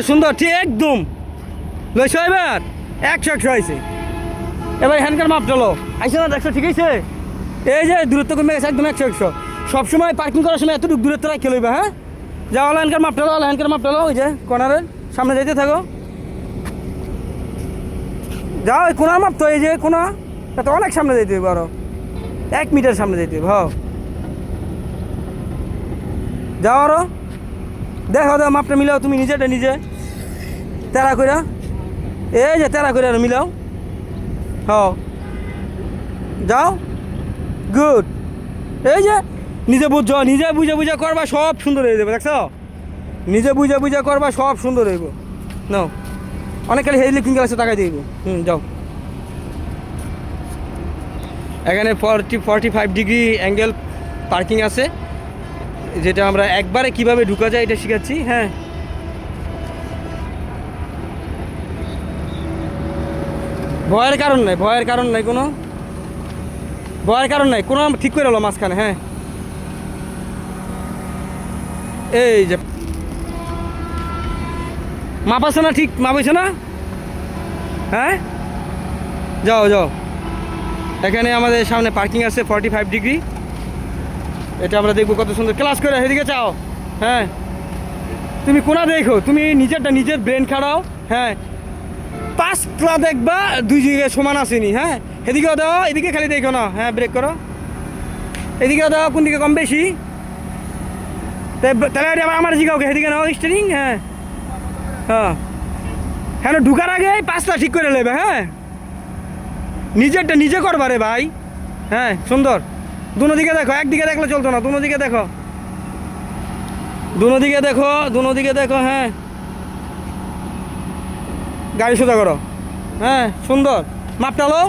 সুন্দর, ঠিক একদম। লইছ এবার। একশো একশো হয়েছে এবার হ্যান্ডকার মাপ চলো। আইসে না দেখছ ঠিক আছে এই যে দূরত্ব কমে গেছে একদম একশো একশো। সবসময় পার্কিং করার সময় এতটুকু দূরত্ব রাখতে লইবে হ্যাঁ? যাও হ্যান্ডকার মাপ চলো হ্যান্ডকার মাপ চলো ওই যে কর্নারের সামনে যেতে থাকো। যাও এই কোনা মাপ তো এই যে কোনা। তা অনেক সামনে যেতে হবে আরও। এক মিটার সামনে যেতে হ্যাঁ যাও আরও। দেখো দেখো, মাপটা মিলাও তুমি নিজেটা নিজে। তেরা কইরা। এই যে তেরা কইরা মিলাও। হ যাও। গুড। এই যে নিজে বুঝছ, নিজে বুঝে বুঝে করবা সব সুন্দর হয়ে যাবে, দেখছ? নিজে বুঝে বুঝে করবা সব সুন্দর হইব নাও। অনেক খালি হেভি লিফটিং আছে টাকা দিব হুম, যাও। এখানে forty forty five degree angle parking আছে। যেটা আমরা একবারে কীভাবে ঢুকা যায় এটা শিখাচ্ছি হ্যাঁ। ভয়ের কারণ নাই, ভয়ের কারণ নাই কোনো। ভয়ের কারণ নাই, কোনো ঠিক করে এলো মাঝখানে হ্যাঁ। এই যে। মাপ আছে না ঠিক? মাপ হয়েছে না? হ্যাঁ? যাও যাও। এখানে আমাদের সামনে পার্কিং আছে ফর্টি ফাইভ ডিগ্রি এটা আমরা দেখব কত সুন্দর। ক্লাস করে এদিকে চাও হ্যাঁ। তুমি কোনা দেখো? তুমি নিজেরটা নিজের ব্রেন খাড়াও। হ্যাঁ। পাঁচটা দেখবা, দুই দিকে সমান আসেনি হ্যাঁ। এদিকেও দাও, এদিকে খালি দেখো না। হ্যাঁ ব্রেক করো। এদিকেও দাও, কোন দিকে কম বেশি? তাহলে আবার আমার জিগাও এদিকে নাও স্টারিং হ্যাঁ। হ্যাঁ। হ্যাঁ ঢুকার আগে পাঁচটা ঠিক করে নেবে হ্যাঁ। নিজেরটা নিজে করবা রে ভাই। হ্যাঁ সুন্দর। দুনো দিকে দেখো একদিকে দেখলে চলতো না, দুনো দিকে দেখো। দুনো দিকে দেখো, দুনো দিকে দেখো হ্যাঁ। গাড়ি সোজা করো। হ্যাঁ সুন্দর। মাপটালো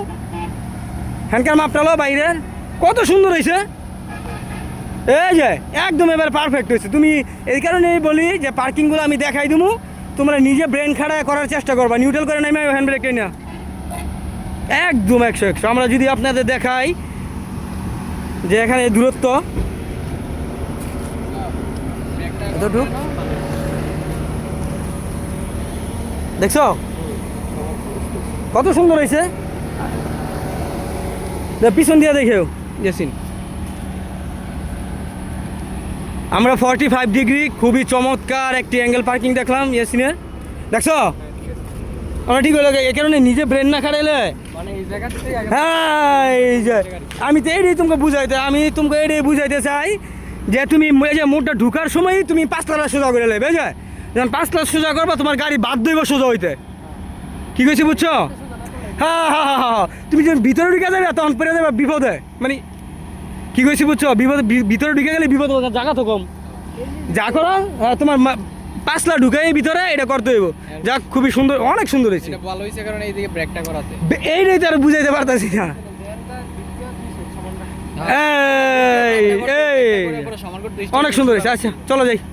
হ্যান্ডকার মাপটালো বাইরের কত সুন্দর হয়েছে এই যে, একদম এবার পারফেক্ট হয়েছে তুমি এই কারণেই বলি যে পার্কিংগুলো আমি দেখাই দেবো তোমরা নিজে ব্রেন খাড়া করার চেষ্টা করবা। নিউট্রাল করে নেমে হ্যান্ড ব্রেক না একদম একশো একশো। আমরা যদি আপনাদের দেখাই যে এখানে দূরত্ব। এতটুক। দেখছ? কত সুন্দর হয়েছে। পিছন দিয়ে দেখেও জেসিন আমরা ফর্টি ফাইভ ডিগ্রি খুবই চমৎকার একটি অ্যাঙ্গেল পার্কিং দেখলাম ইয়েসিনের। দেখছ? আমরা ঠিক হলো এ কারণে নিজে ব্রেন না খাড়াইলে মানে হ্যাঁ এই যে আমি তো এটাই তোমাকে বুঝাইতে আমি তোমাকে এটাই বুঝাইতে চাই যে তুমি এই যে মোটটা ঢুকার সময়ই তুমি পাঁচ লাখ সোজা করে নেবে বুঝে যখন পাঁচ লাখ সোজা করবা তোমার গাড়ি বাদ দইব সোজা হইতে। কি কইছি বুঝছ? হ্যাঁ হ্যাঁ হ্যাঁ হ্যাঁ তুমি যখন ভিতরে ঢুকে যাবে তখন পড়ে যাবে বিপদে। মানে কি কইছি বুঝছ? বিপদে ভিতরে ঢুকে গেলে বিপদ জায়গা তো কম। যা করো হ্যাঁ, তোমার ঢুকে এই ঢুকাই ভিতরে এটা করতে হইব যাক খুবই সুন্দর অনেক সুন্দর হয়েছে এটা ভালো হয়েছে কারণ এইদিকে ব্রেকটা করাতে এইটাই তো আর বুঝাইতে পারতাছি না এই এই অনেক সুন্দর হয়েছে আচ্ছা চলো যাই